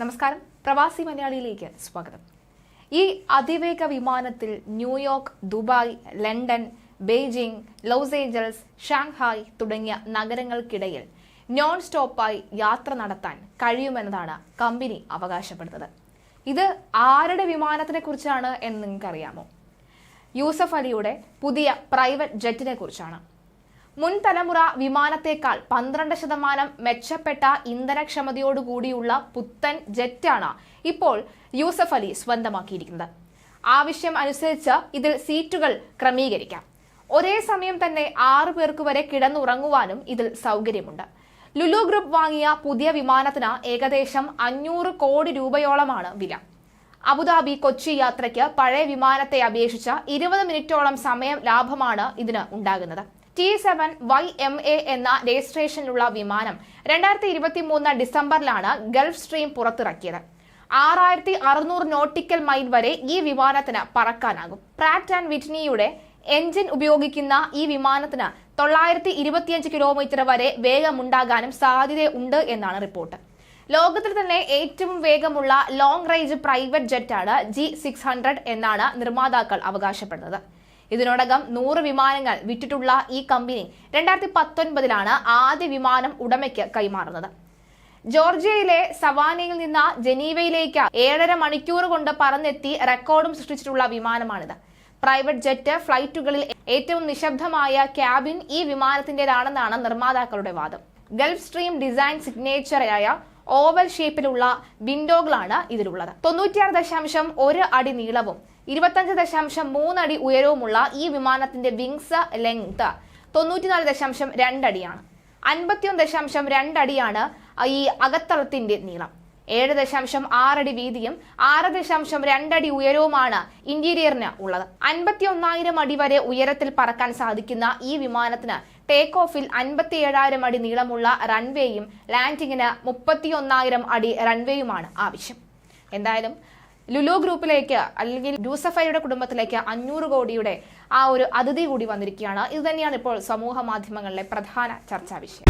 നമസ്കാരം. പ്രവാസി മലയാളിയിലേക്ക് സ്വാഗതം. ഈ അതിവേഗ വിമാനത്തിൽ New York Dubai London Beijing Los Angeles Shanghai തുടങ്ങിയ നഗരങ്ങൾക്കിടയിൽ നോൺ സ്റ്റോപ്പായി യാത്ര നടത്താൻ കഴിയുമെന്നതാണ് കമ്പനി അവകാശപ്പെടുന്നത്. ഇത് ആരുടെ വിമാനത്തിനെ കുറിച്ചാണ് എന്ന് നിങ്ങൾക്കറിയാമോ? യൂസഫ് അലിയുടെ പുതിയ പ്രൈവറ്റ് ജെറ്റിനെ കുറിച്ചാണ്. മുൻ തലമുറ വിമാനത്തേക്കാൾ പന്ത്രണ്ട് ശതമാനം മെച്ചപ്പെട്ട ഇന്ധനക്ഷമതയോടുകൂടിയുള്ള പുത്തൻ ജെറ്റാണ് ഇപ്പോൾ യൂസഫ് അലി സ്വന്തമാക്കിയിരിക്കുന്നത്. ആവശ്യം അനുസരിച്ച് ഇതിൽ സീറ്റുകൾ ക്രമീകരിക്കാം. ഒരേ സമയം തന്നെ ആറു പേർക്ക് വരെ കിടന്നുറങ്ങുവാനും ഇതിൽ സൗകര്യമുണ്ട്. ലുലു ഗ്രൂപ്പ് വാങ്ങിയ പുതിയ വിമാനത്തിന് ഏകദേശം അഞ്ഞൂറ് കോടി രൂപയോളമാണ് വില. അബുദാബി കൊച്ചി യാത്രയ്ക്ക് പഴയ വിമാനത്തെ അപേക്ഷിച്ച് ഇരുപത് മിനിറ്റോളം സമയം ലാഭമാണ് ഇതിന് ഉണ്ടാകുന്നത്. T seven Y M A എന്ന രജിസ്ട്രേഷനിലുള്ള വിമാനം രണ്ടായിരത്തി ഇരുപത്തി മൂന്ന് ഡിസംബറിലാണ് ഗൾഫ് സ്ട്രീം പുറത്തിറക്കിയത്. ആറായിരത്തി അറുന്നൂറ് നോട്ടിക്കൽ മൈൽ വരെ ഈ വിമാനത്തിന് പറക്കാനാകും. പ്രാറ്റ് ആൻഡ് വിറ്റ്നിയുടെ എഞ്ചിൻ ഉപയോഗിക്കുന്ന ഈ വിമാനത്തിന് തൊള്ളായിരത്തി ഇരുപത്തിയഞ്ച് കിലോമീറ്റർ വരെ വേഗമുണ്ടാകാനും സാധ്യതയുണ്ട് എന്നാണ് റിപ്പോർട്ട്. ലോകത്തിൽ തന്നെ ഏറ്റവും വേഗമുള്ള ലോങ് റേഞ്ച് പ്രൈവറ്റ് ജെറ്റാണ് ജി സിക്സ് ഹൺഡ്രഡ് എന്നാണ് നിർമ്മാതാക്കൾ അവകാശപ്പെടുന്നത്. ഇതിനോടകം നൂറ് വിമാനങ്ങൾ വിറ്റിട്ടുള്ള ഈ കമ്പനി രണ്ടായിരത്തി പത്തൊൻപതിലാണ് ആദ്യ വിമാനം ഉടമയ്ക്ക് കൈമാറുന്നത്. ജോർജിയയിലെ സവാനയിൽ നിന്ന് ജനീവയിലേക്ക് ഏഴര മണിക്കൂർ കൊണ്ട് പറന്നെത്തി റെക്കോർഡും സൃഷ്ടിച്ചിട്ടുള്ള വിമാനമാണിത്. പ്രൈവറ്റ് ജെറ്റ് ഫ്ലൈറ്റുകളിൽ ഏറ്റവും നിശബ്ദമായ ക്യാബിൻ ഈ വിമാനത്തിന്റേതാണെന്നാണ് നിർമ്മാതാക്കളുടെ വാദം. ഗൾഫ് സ്ട്രീം ഡിസൈൻ സിഗ്നേച്ചറായ ഓവൽ ഷേപ്പിലുള്ള വിൻഡോകളാണ് ഇതിലുള്ളത്. തൊണ്ണൂറ്റിയാറ് ദശാംശം ഒരു അടി നീളവും ഇരുപത്തഞ്ച് ദശാംശം മൂന്നടി ഉയരവുമുള്ള ഈ വിമാനത്തിന്റെ വിങ്സ് ലെങ്ത് തൊണ്ണൂറ്റിനാല് ദശാംശം രണ്ടടിയാണ് അൻപത്തിയൊന്ന് ദശാംശം രണ്ടടിയാണ് ഈ അകത്തളത്തിന്റെ നീളം. ഏഴ് ദശാംശം ആറടി വീതിയും ആറ് ദശാംശം രണ്ടടി ഉയരവുമാണ് ഇന്റീരിയറിന് ഉള്ളത്. അൻപത്തി ഒന്നായിരം അടി വരെ ഉയരത്തിൽ പറക്കാൻ സാധിക്കുന്ന ഈ വിമാനത്തിന് ടേക്ക് ഓഫിൽ അൻപത്തി ഏഴായിരം അടി നീളമുള്ള റൺവേയും ലാൻഡിങ്ങിന് മുപ്പത്തി ഒന്നായിരം അടി റൺവേയുമാണ് ആവശ്യം. എന്തായാലും ലുലു ഗ്രൂപ്പിലേക്ക് അല്ലെങ്കിൽ ലൂസഫയുടെ കുടുംബത്തിലേക്ക് അഞ്ഞൂറ് കോടിയുടെ ആ ഒരു അതിഥി കൂടി വന്നിരിക്കുകയാണ്. ഇത് തന്നെയാണ് ഇപ്പോൾ സമൂഹ മാധ്യമങ്ങളിലെ പ്രധാന ചർച്ചാ വിഷയം.